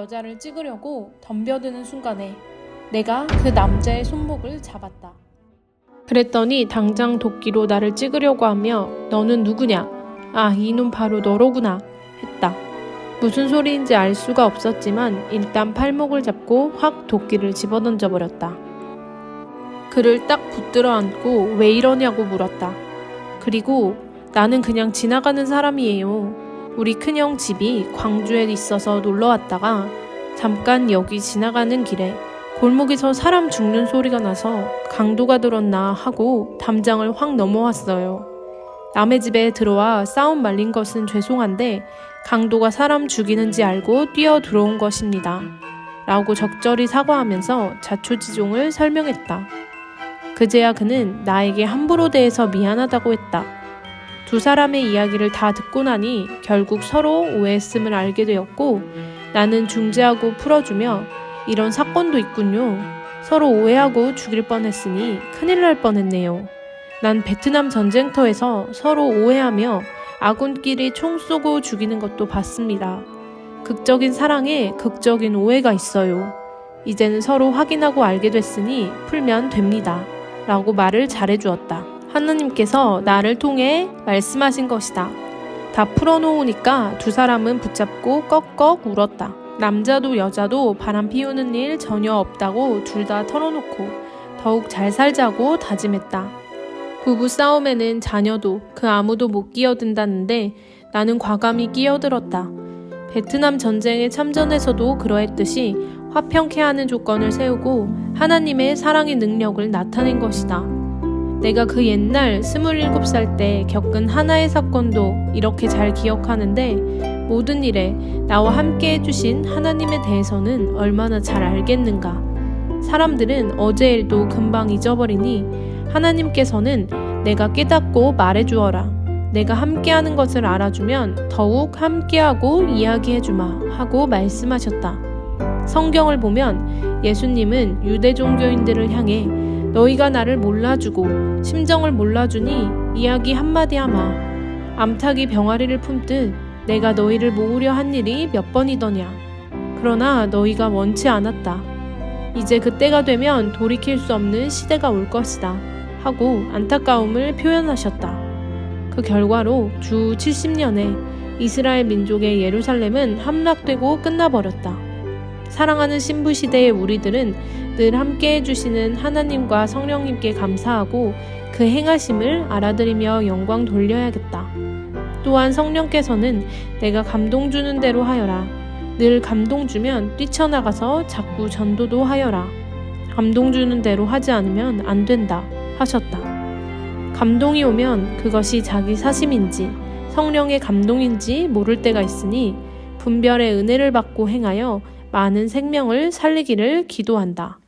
여자를 찍으려고 덤벼드는 순간에 내가 그 남자의 손목을 잡았다. 그랬더니 당장 도끼로 나를 찍으려고 하며 너는 누구냐? 아, 이놈 바로 너로구나. 했다. 무슨 소리인지 알 수가 없었지만 일단 팔목을 잡고 확 도끼를 집어던져 버렸다. 그를 딱 붙들어 안고 왜 이러냐고 물었다. 그리고 나는 그냥 지나가는 사람이에요. 우리 큰형 집이 광주에 있어서 놀러 왔다가 잠깐 여기 지나가는 길에 골목에서 사람 죽는 소리가 나서 강도가 들었나 하고 담장을 확 넘어왔어요. 남의 집에 들어와 싸움 말린 것은 죄송한데 강도가 사람 죽이는지 알고 뛰어 들어온 것입니다. 라고 적절히 사과하면서 자초지종을 설명했다. 그제야 그는 나에게 함부로 대해서 미안하다고 했다. 두 사람의 이야기를 다 듣고 나니 결국 서로 오해했음을 알게 되었고 나는 중재하고 풀어주며 이런 사건도 있군요. 서로 오해하고 죽일 뻔했으니 큰일 날 뻔했네요. 난 베트남 전쟁터에서 서로 오해하며 아군끼리 총 쏘고 죽이는 것도 봤습니다. 극적인 사랑에 극적인 오해가 있어요. 이제는 서로 확인하고 알게 됐으니 풀면 됩니다. 라고 말을 잘해주었다. 하느님께서 나를 통해 말씀하신 것이다. 다 풀어놓으니까 두 사람은 붙잡고 꺽꺽 울었다. 남자도 여자도 바람 피우는 일 전혀 없다고 둘 다 털어놓고 더욱 잘 살자고 다짐했다. 부부 싸움에는 자녀도 그 아무도 못 끼어든다는데 나는 과감히 끼어들었다. 베트남 전쟁에 참전해서도 그러했듯이 화평케 하는 조건을 세우고 하나님의 사랑의 능력을 나타낸 것이다. 내가 그 옛날 27살 때 겪은 하나의 사건도 이렇게 잘 기억하는데 모든 일에 나와 함께 해주신 하나님에 대해서는 얼마나 잘 알겠는가. 사람들은 어제 일도 금방 잊어버리니 하나님께서는 내가 깨닫고 말해주어라. 내가 함께하는 것을 알아주면 더욱 함께하고 이야기해주마 하고 말씀하셨다. 성경을 보면 예수님은 유대 종교인들을 향해 너희가 나를 몰라주고 심정을 몰라주니 이야기 한마디 하마. 암탉이 병아리를 품듯 내가 너희를 모으려 한 일이 몇 번이더냐. 그러나 너희가 원치 않았다. 이제 그때가 되면 돌이킬 수 없는 시대가 올 것이다. 하고 안타까움을 표현하셨다. 그 결과로 주 70년에 이스라엘 민족의 예루살렘은 함락되고 끝나버렸다. 사랑하는 신부 시대의 우리들은 늘 함께 해주시는 하나님과 성령님께 감사하고 그 행하심을 알아들이며 영광 돌려야겠다. 또한 성령께서는 내가 감동 주는 대로 하여라. 늘 감동 주면 뛰쳐나가서 자꾸 전도도 하여라. 감동 주는 대로 하지 않으면 안 된다. 하셨다. 감동이 오면 그것이 자기 사심인지 성령의 감동인지 모를 때가 있으니 분별의 은혜를 받고 행하여 많은 생명을 살리기를 기도한다.